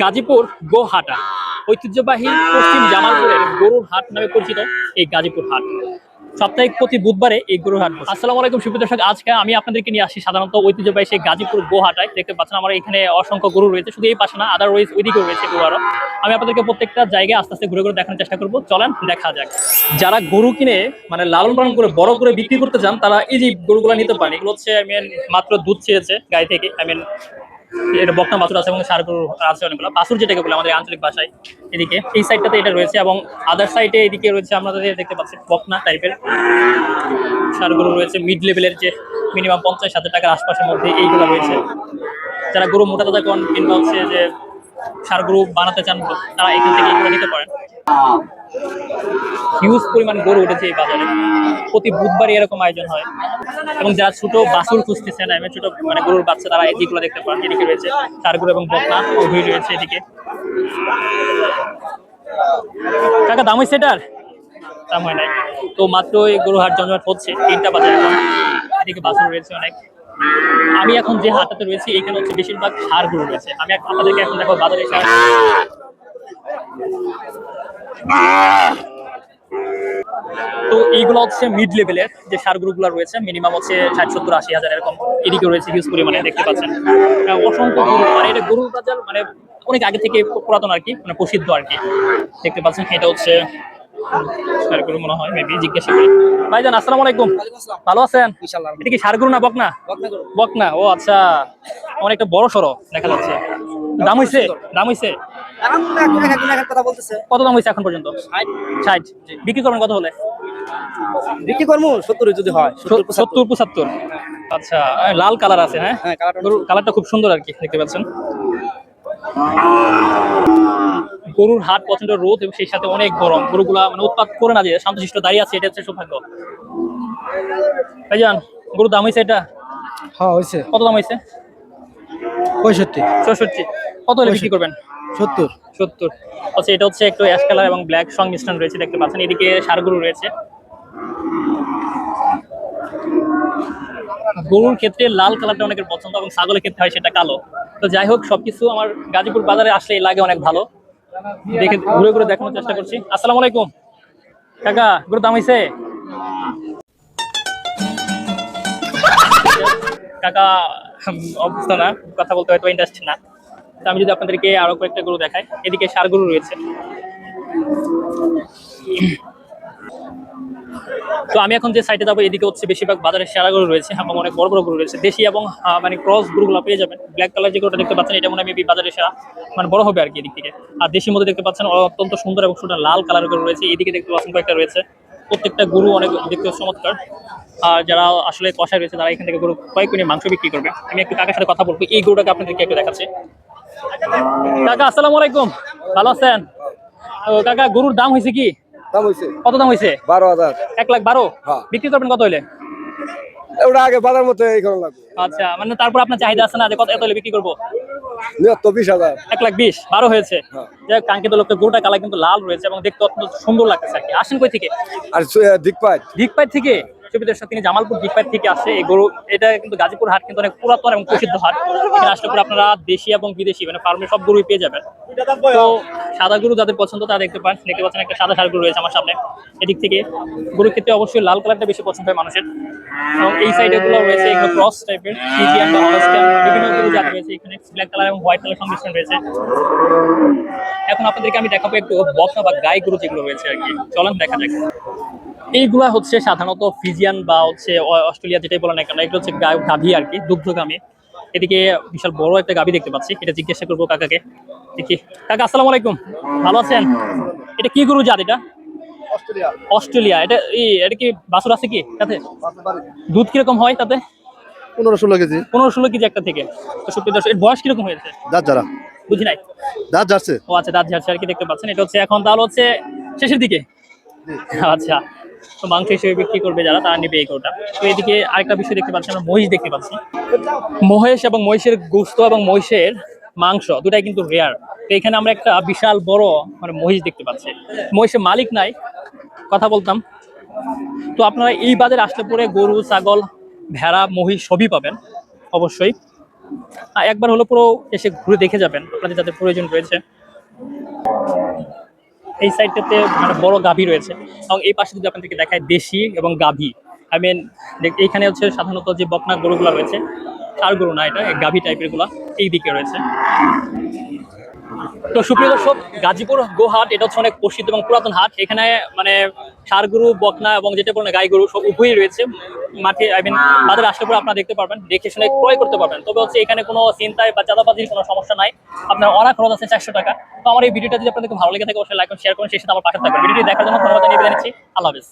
গাজীপুর গোহাটা। ঐতিহ্যবাহী পশ্চিম জামালপুরের গরুর হাট নামে পরিচিত এই গাজীপুর হাট। সাপ্তাহিক প্রতি বুধবারে এই গরুর হাট। আসসালামু আলাইকুম, সুপ্রিয় দর্শক, আজকে আমি আপনাদেরকে নিয়ে আসি সাধারণত ঐতিহ্যবাহী সেই গাজীপুর গোহাটায়। দেখতে পাচ্ছেন আমার এখানে অসংখ্য গরু রয়েছে, শুধু এই পাশে না আদারওয়াইজ ওইদিকেও রয়েছে গরু আমি আপনাদেরকে প্রত্যেকটা জায়গায় আস্তে আস্তে ঘুরে ঘুরে দেখানোর চেষ্টা করব। চলেন, দেখা যাক। যারা গরু কিনে মানে লালন পালন করে বড় করে বিক্রি করতে চান, তারা এই যে গরুগুলো নিতে পারেন, এগুলো হচ্ছে আই মিন মাত্র দুধ ছেড়েছে গাই থেকে আই মিন এটা বকনা বাছুর আছে এবং সার গরু আছে অনেকগুলো। বাছুর যেটাকে বলে আমাদের আঞ্চলিক ভাষায় এদিকে। এই সাইডটাতে এটা রয়েছে এবং আদার সাইডে এদিকে রয়েছে আমরা দেখতে পাচ্ছি বকনা টাইপের সার গরু রয়েছে মিড লেভেলের যে মিনিমাম পঞ্চাশ হাজার টাকার আশপাশের মধ্যে এইগুলো রয়েছে। যারা গরু মোটা তাজা কন কিংবা হচ্ছে যে সার গ্রুপ বানাতে চান তারা এখান থেকে নিতে পারেন। হিউজ পরিমাণ গরু উঠেছে এই বাজারে। প্রতি বুধবার এরকম আয়োজন হয়। এবং যারা ছোট বাছুর খুঁজতেছেন, আমি ছোট মানে গরুর বাচ্চা, তারা এদিকগুলো দেখতে পারেন। এদিকে রয়েছে চার গরু এবং বকনা উভয় রয়েছে এদিকে। কাকা, দাম হয়েছে এটার? দাম হয় নাই। তো মাত্র এই গরু হাট জমজমাট হচ্ছে, তিনটা বাজার এদিকে বাছুর রয়েছে অনেক। আমি এখন যে হাটটাতে রয়েছি এখানে হচ্ছে বেশিরভাগ সার গরু রয়েছে। আমি আপনাদেরকে এখন দেখো বাজারে সার তো এইগুলো হচ্ছে মিড লেভেলের যে সার গ্রুপগুলো রয়েছে মিনিমাম হচ্ছে ষাট, সত্তর, আশি হাজার এরকম এদিকে রয়েছে হিউজ পরিমাণে দেখতে পাচ্ছেন। অসংখ্য গরু মানে এটা গরুর বাজার মানে অনেক আগে থেকে পুরাতন আর কি মানে প্রসিদ্ধ আর কি। দেখতে পাচ্ছেন, এটা হচ্ছে মনে হয় মেবি জিজ্ঞাসা করি। ভাইজান আসসালামু আলাইকুম। ভালো আছেন? এটা কি না বকনা? বকনা ও আচ্ছা। অনেকটা বড় সড়ো দেখা যাচ্ছে। দাম কথা বলতেছে। কত দাম হয়েছে এখন পর্যন্ত? ষাট। বিক্রি করবেন কত হলে? বিক্রি করব সত্তর যদি হয় সত্তর পঁচাত্তর। আচ্ছা লাল কালার আছে হ্যাঁ? হ্যাঁ কালারটা কালারটা খুব সুন্দর আর কি দেখতে পাচ্ছেন। গরুর হাট প্রচণ্ড রোদ এবং সেই সাথে অনেক গরম। গরুগুলা মানে উৎপাদ করে না যে শান্তশিষ্ট দাঁড়িয়ে আছে এটা হচ্ছে সৌভাগ্য। ভাইজান গরুর দাম হয়েছে এটা? হ্যাঁ হয়েছে কত দাম হয়েছে পঁয়ষট্টি। চৌষট্টি। কত হলে বিক্রি করবেন? সত্তর। সত্তর। আচ্ছা এটা হচ্ছে একটু অ্যাশ কালার এবং ব্ল্যাক সংমিশ্রণ রয়েছে দেখতে পাচ্ছেন। এদিকে সারগরু রয়েছে। গরুর ক্ষেত্রে লাল কালারটা অনেকের পছন্দ এবং ছাগলের ক্ষেত্রে হয় সেটা কালো। তো যাই হোক সবকিছু আমার গাজীপুর বাজারে আসলে লাগে অনেক ভালো। দেখে ঘুরে ঘুরে দেখানোর চেষ্টা করছি। আসসালামু আলাইকুম। কাকা গুরু দাম হয়েছে কাকা অভ্যস্ত না, কথা বলতে হয়তো ইন্টারেস্ট না। তো আমি যদি আপনাদেরকে আরও কয়েকটা গরু দেখাই, এদিকে সার গরু রয়েছে। তো আমি এখন যে সাইডে যাব, এদিকে হচ্ছে বেশিরভাগ বাজারে সেরা গরু রয়েছে, এবং অনেক বড় বড় গরু রয়েছে। দেশি এবং মানে ক্রস গরুগুলো পেয়ে যাবেন। ব্ল্যাক কালার যে গরুটা দেখতে পাচ্ছেন, এটা মনে হয় মেবি বাজারে সেরা মানে বড় হবে আর কি এদিক থেকে। আর দেশির মধ্যে দেখতে পাচ্ছেন অত্যন্ত সুন্দর এবং সুন্দর লাল কালার গরু রয়েছে। এদিকে দেখতে পাচ্ছেন কয়েকটা রয়েছে। প্রত্যেকটা গরু অনেক দেখতে চমৎকার। আর যারা আসলে কষায় রয়েছে, তারা এখান থেকে গরু কয়েক মিনিট মাংস বিক্রি করবে। আমি একটু কাকার সাথে কথা বলব, এই গরুটাকে আপনাদেরকে একটু দেখাচ্ছি। কাকা, আসসালামু আলাইকুম। ভালো আছেন? কাকা, গরুর দাম হয়েছে কি? দাম হইছে। কত দাম হইছে? বারো হাজার। এক লাখ বারো? হ্যাঁ। বিক্রি করবেন কত হলে ওটা আগে বাজার মতো এই কারণ লাগবে। আচ্ছা মানে তারপর আপনার চাহিদা আছে না যে কত এত হলে বিক্রি করব? নিয়ত বিশ হাজার। এক লাখ বিশ বারো হয়েছে। হ্যাঁ। যাই হোক কাঙ্ক্ষিত লোকটা গোটা কালার কিন্তু লাল রয়েছে এবং দেখতে অত্যন্ত সুন্দর লাগছে আর কি। আসেন কই থেকে? আর দিক পায় দিকপাই থেকে? সুবিধার সাথে তিনি জামালপুর দিকপাই থেকে আসে। এই গরু, এটা কিন্তু গাজীপুর হাট কিন্তু অনেক পুরাতন এবং প্রসিদ্ধ হাট। এখানে আসলে পরে আপনারা দেশি এবং বিদেশি মানে ফার্মের সব গরুই পেয়ে যাবেন। তো সাদা গরু যাদের পছন্দ তারা দেখতে পান দেখতে পাচ্ছেন একটা সাদা সার গরু রয়েছে আমার সামনে। এদিক থেকে গরুর ক্ষেত্রে অবশ্যই লাল কালারটা বেশি পছন্দ হয় মানুষের। এবং এই সাইডে গুলো রয়েছে এগুলো ক্রস টাইপের বিভিন্ন গরু জাত রয়েছে এখানে। ব্ল্যাক কালার এবং হোয়াইট কালার সংমিশ্রণ রয়েছে। এখন আপনাদেরকে আমি দেখাবো একটু বকনা বা গাই গরু যেগুলো রয়েছে আর কি। চলেন দেখা যাক। এইগুলা হচ্ছে সাধারণত ফিজিয়ান বা হচ্ছে অস্ট্রেলিয়া যেটাই বলেন না কেন এগুলো হচ্ছে গাভী আর কি দুগ্ধগামী। এদিকে বিশাল বড় একটা গাভী দেখতে পাচ্ছি এটা জিজ্ঞাসা করব কাকাকে। দেখি। কাকা আসসালামু আলাইকুম। ভালো আছেন? এটা কি গরু জাত এটা? অস্ট্রেলিয়া। এটা এটা কি বাছুর আছে কি তাতে? দুধ কীরকম হয় তাতে? পনেরো ষোলো কেজি। পনেরো ষোলো কেজি একটা থেকে। তো সত্যি দর্শক এর বয়স কীরকম হয়েছে? দাঁত যারা বুঝি নাই? দাঁত যাচ্ছে ও আচ্ছা দাঁত ঝাড়ছে আর কি দেখতে পাচ্ছেন। এটা হচ্ছে এখন তাহলে হচ্ছে শেষের দিকে? আচ্ছা। মাংস হিসেবে বিক্রি করবে যারা, তারা নেবে এই গরুটা। তো এদিকে আরেকটা বিষয় দেখতে পাচ্ছি, আমরা মহিষ দেখতে পাচ্ছি। মহেশ এবং মহিষের গোস্ত এবং মহিষের মাংস দুটাই কিন্তু রেয়ার তো এখানে আমরা একটা বিশাল বড় মানে মহিষ দেখতে পাচ্ছি। মহিষের মালিক নাই, কথা বলতাম। তো আপনারা এই বাজারে আসলে পরে গরু, ছাগল, ভেড়া, মহিষ সবই পাবেন, অবশ্যই। একবার হলো পুরো এসে ঘুরে দেখে যাবেন, আপনাদের যাদের প্রয়োজন রয়েছে। এই সাইডটাতে মানে বড় গাভী রয়েছে। এবং এই পাশে যদি আপনাদেরকে দেখায় দেশি এবং গাভী আই মিন এইখানে হচ্ছে সাধারণত যে বকনা গরুগুলো রয়েছে চার গরু না এটা গাভী টাইপেরগুলা এই দিকে রয়েছে। তো সুপ্রিয় দর্শক, গাজীপুর, গোহাট, এটা হচ্ছে অনেক প্রসিদ্ধ এবং পুরাতন হাট। এখানে মানে ষাড় গরু বকনা এবং যেটা বলেন গাই গরু সব উভয়ই রয়েছে। মাঠে আই মিন বাজারে আসলে পরে আপনারা দেখতে পারবেন, দেখে শুনে ক্রয় করতে পারবেন। তবে হচ্ছে এখানে কোনো চিন্তায় বা চাঁদাবাজির কোনো সমস্যা নাই। আপনার অনেক খরচ আছে চারশো টাকা। তো আমার এই ভিডিওটা যদি আপনাদের ভালো লেগে থাকে, অবশ্যই লাইক শেয়ার করুন। সেই সাথে আমার পাশে থাকবেন। ভিডিওটি দেখার জন্য ধন্যবাদ জানিয়ে নিচ্ছি। আল্লাহ হাফেজ।